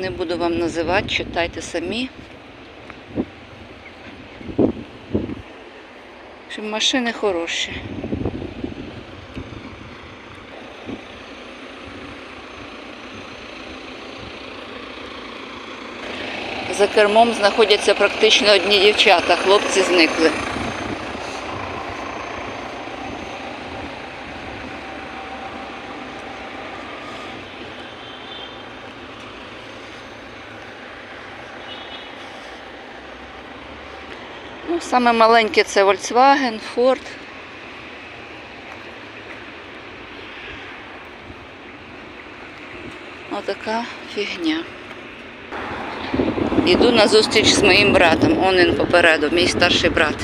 Не буду вам називати, читайте самі. Що машини хороші. За кермом знаходяться практично одні дівчата, хлопці зникли. Ну, саме маленьке це Volkswagen, Ford. Отака фігня. Іду на зустріч з моїм братом. Он він попереду, мій старший брат.